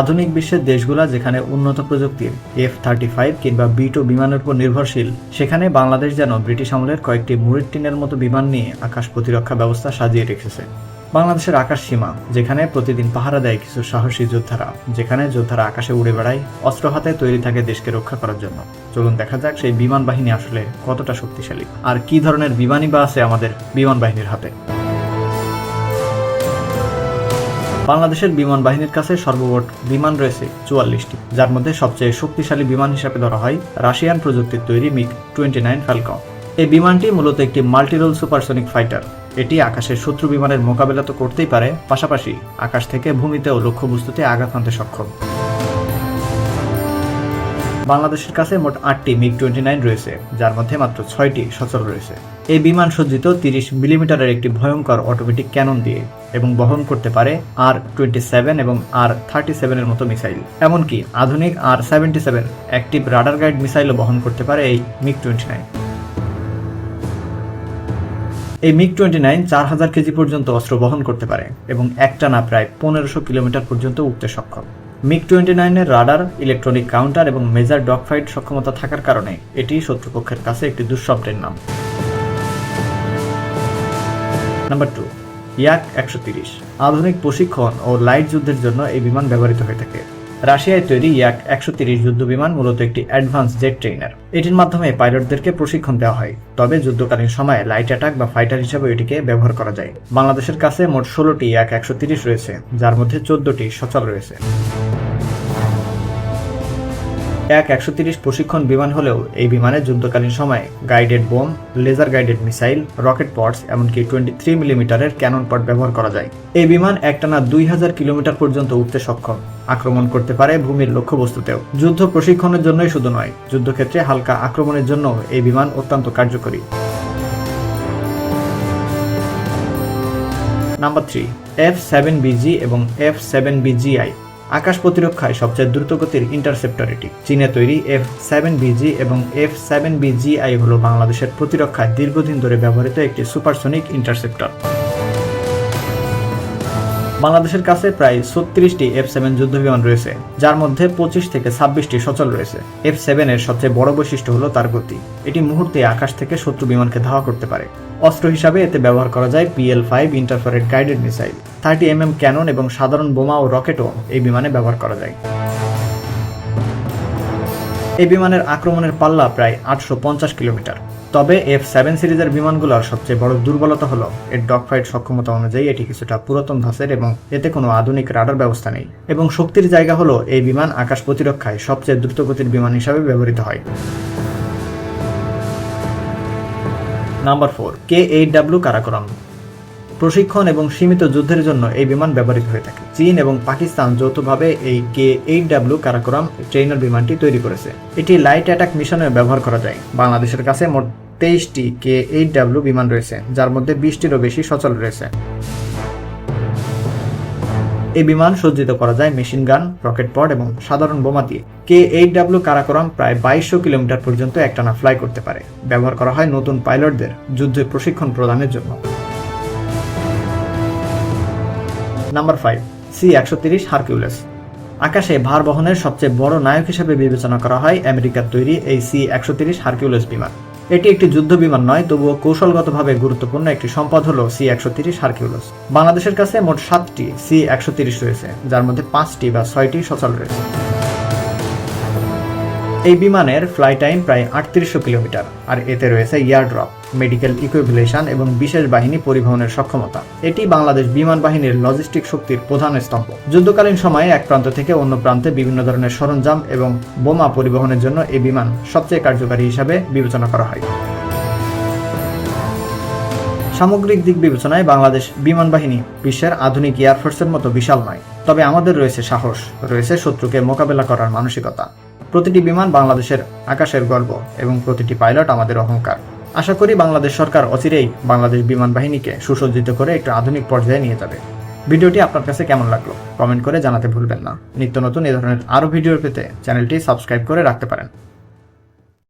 আধুনিক বিশ্বের দেশগুলো যেখানে উন্নত প্রযুক্তির এফ থার্টি ফাইভ কিংবা বি টু বিমানের উপর নির্ভরশীল, সেখানে বাংলাদেশ যেন ব্রিটিশ আমলের কয়েকটি মুরির টিনের মতো বিমান নিয়ে আকাশ প্রতিরক্ষা ব্যবস্থা সাজিয়ে রেখেছে। বাংলাদেশের আকাশ সীমা, যেখানে প্রতিদিন পাহারা দেয় কিছু সাহসী যোদ্ধারা, যেখানে যোদ্ধারা আকাশে উড়ে বেড়ায়, অস্ত্র হাতে তৈরি থাকে দেশকে রক্ষা করার জন্য। চলুন দেখা যাক সেই বিমান বাহিনী আসলে কতটা শক্তিশালী, আর কি ধরনের বিমানই বা আছে আমাদের বিমান বাহিনীর হাতে। বাংলাদেশের বিমান বাহিনীর কাছে সর্বমোট বিমান রয়েছে চুয়াল্লিশটি, যার মধ্যে সবচেয়ে শক্তিশালী বিমান হিসাবে ধরা হয় রাশিয়ান প্রযুক্তির তৈরি মিগ টোয়েন্টি নাইন ফ্যালকন এই বিমানটি মূলত একটি মাল্টিরোল সুপারসনিক ফাইটার। এটি আকাশের শত্রু বিমানের মোকাবেলা তো করতেই পারে, পাশাপাশি আকাশ থেকে ভূমিতেও লক্ষ্যবস্তুতে আঘাত হানতে সক্ষম। বাংলাদেশের কাছে মোট আটটি মিগ টোয়েন্টি নাইন রয়েছে, যার মধ্যে মাত্র ছয়টি সচল রয়েছে। এই বিমান সজ্জিত তিরিশ মিলিমিটারের একটি ভয়ঙ্কর অটোমেটিক ক্যানন দিয়ে এবং বহন করতে পারে আর টোয়েন্টি সেভেন এবং আর থার্টি সেভেনের মতো মিসাইল। এমনকি আধুনিক R seventy seven active radar guide মিসাইলও বহন করতে পারে এই মিগ টোয়েন্টি নাইন। এই মিগ টোয়েন্টি নাইন চার হাজার কেজি পর্যন্ত অস্ত্র বহন করতে পারে এবং একটানা প্রায় পনেরোশো কিলোমিটার পর্যন্ত উঠতে সক্ষম। মিগ টোয়েন্টি নাইনের রাডার, ইলেকট্রনিক কাউন্টার এবং মেজার ডগ ফাইট সক্ষমতা থাকার কারণে এটি শত্রুপক্ষের কাছে একটি দুঃস্বপ্নের নাম। নাম্বার টু ইয়াক একশো তিরিশ। আধুনিক প্রশিক্ষণ ও লাইট যুদ্ধের জন্য এই বিমান ব্যবহৃত হয়ে থাকে। রাশিয়ায় তৈরি ইয়াক একশো তিরিশ যুদ্ধ বিমান মূলত একটি অ্যাডভান্স জেট ট্রেনার এটির মাধ্যমে পাইলটদেরকে প্রশিক্ষণ দেওয়া হয়, তবে যুদ্ধকালীন সময়ে লাইট অ্যাটাক বা ফাইটার হিসেবে এটিকে ব্যবহার করা যায়। বাংলাদেশের কাছে মোট ষোলোটি ইয়াক একশো তিরিশ রয়েছে, যার মধ্যে চোদ্দটি সচল রয়েছে। এক একশো তিরিশ প্রশিক্ষণ বিমান হলেও এই বিমানে যুদ্ধকালীন সময়ে guided bomb, laser guided missile, rocket pods এমনকি টোয়েন্টি থ্রি মিলিমিটারের ক্যানন পট ব্যবহার করা যায়। এই বিমান একটানা দুই হাজার কিলোমিটার পর্যন্ত উঠতে সক্ষম। আক্রমণ করতে পারে ভূমির লক্ষ্যবস্তুতেও। যুদ্ধ প্রশিক্ষণের জন্যই শুধু নয়, যুদ্ধক্ষেত্রে হালকা আক্রমণের জন্য এই বিমান অত্যন্ত কার্যকরী। Number three, F seven BG এবং এফ সেভেন বিজিআই। আকাশ প্রতিরক্ষায় সবচেয়ে দ্রুতগতির ইন্টারসেপ্টর এটি চীনে তৈরি এফ সেভেন বিজি এবং এফ সেভেন বিজিআই হল বাংলাদেশের প্রতিরক্ষায় দীর্ঘদিন ধরে ব্যবহৃত একটি সুপারসনিক ইন্টারসেপ্টর। বাংলাদেশের কাছে প্রায় ছত্রিশটি এফ সেভেন যুদ্ধবিমান রয়েছে, যার মধ্যে পঁচিশ থেকে ছাব্বিশটি সচল রয়েছে। এফ সেভেনের সবচেয়ে বড় বৈশিষ্ট্য হলো তার গতি। এটি মুহূর্তে আকাশ থেকে শত্রু বিমানকে ধাওয়া করতে পারে। অস্ত্র হিসাবে এতে ব্যবহার করা যায় PL five ইন্টারফারেট guided missile thirty M M cannon এবং সাধারণ বোমা ও রকেটও এই বিমানে ব্যবহার করা যায়। এই বিমানের আক্রমণের পাল্লা প্রায় আটশো পঞ্চাশ কিলোমিটার। তবে এফ সেভেন সিরিজের বিমানগুলোর সবচেয়ে বড় দুর্বলতা হলো, এর ডগ ফাইট সক্ষমতা অনুযায়ী এটি কিছুটা পুরাতন ধাঁচের এবং এতে কোনো আধুনিক রাডার ব্যবস্থা নেই। এবং শক্তির জায়গা হলো, এই বিমান আকাশ প্রতিরক্ষায় সবচেয়ে দ্রুতগতির বিমান হিসাবে ব্যবহৃত হয়। Number four K eight W Karakoram. প্রশিক্ষণ এবং সীমিত যুদ্ধের জন্য এই বিমান ব্যবহৃত হয়ে থাকে। চীন এবং পাকিস্তান যৌথভাবে এই K eight W Karakoram trainer বিমানটি তৈরি করেছে। এটি লাইট অ্যাটাক মিশনে ব্যবহার করা যায়। বাংলাদেশের কাছে মোট তেইশটি কে এইট ডাব্লিউ বিমান রয়েছে, যার মধ্যে বিশটিরও বেশি সচল রয়েছে। এই বিমান সজ্জিত করা যায় মেশিন গান, রকেট পড এবং সাধারণ বোমা দিয়ে। কে এইট ডাব্লিউ কারাকোরাম প্রায় বাইশশো কিলোমিটার পর্যন্ত একটানা ফ্লাই করতে পারে। ব্যবহার করা হয় নতুন পাইলটদের যুদ্ধে প্রশিক্ষণ প্রদানের জন্য। নাম্বার ফাইভ, সি একশো তিরিশ হারকিউলেস। আকাশে ভার বহনের সবচেয়ে বড় নায়ক হিসেবে বিবেচনা করা হয় আমেরিকার তৈরি এই সি একশো তিরিশ হারকিউলেস বিমান। এটি একটি যুদ্ধ বিমান নয়, তবুও কৌশলগতভাবে গুরুত্বপূর্ণ একটি সম্পদ হল সি একশো তিরিশ হারকিউলস। বাংলাদেশের কাছে মোট সাতটি সি একশো তিরিশ রয়েছে, যার মধ্যে পাঁচটি বা ছয়টি সচল রয়েছে। এই বিমানের ফ্লাই টাইম প্রায় আটত্রিশশো কিলোমিটার, আর এতে রয়েছে ইয়ারড্রপ মেডিকেল ইকুইবুলেশন এবং বিশেষ বাহিনী পরিবহনের সক্ষমতা। এটি বাংলাদেশ বিমান বাহিনীর লজিস্টিক শক্তির প্রধান স্তম্ভ। যুদ্ধকালীন সময়ে এক প্রান্ত থেকে অন্য প্রান্তে বিভিন্ন ধরনের সরঞ্জাম এবং বোমা পরিবহনের জন্য এই বিমান সবচেয়ে কার্যকারী হিসাবে বিবেচনা করা হয়। সামগ্রিক দিক বিবেচনায় বাংলাদেশ বিমান বাহিনী বিশ্বের আধুনিক এয়ারফোর্সের মতো বিশাল নয়, তবে আমাদের রয়েছে সাহস, রয়েছে শত্রুকে মোকাবেলা করার মানসিকতা। প্রতিটি বিমান বাংলাদেশের আকাশের গর্ব এবং প্রতিটি পাইলট আমাদের অহংকার। আশা করি বাংলাদেশ সরকার অচিরেই বাংলাদেশ বিমান বাহিনীকে সুসজ্জিত করে একটু আধুনিক পর্যায়ে নিয়ে যাবে। ভিডিওটি আপনার কাছে কেমন লাগল? কমেন্ট করে জানাতে ভুলবেন না। নিত্য নতুন এ ধরনের আরও ভিডিও পেতে চ্যানেলটি সাবস্ক্রাইব করে রাখতে পারেন।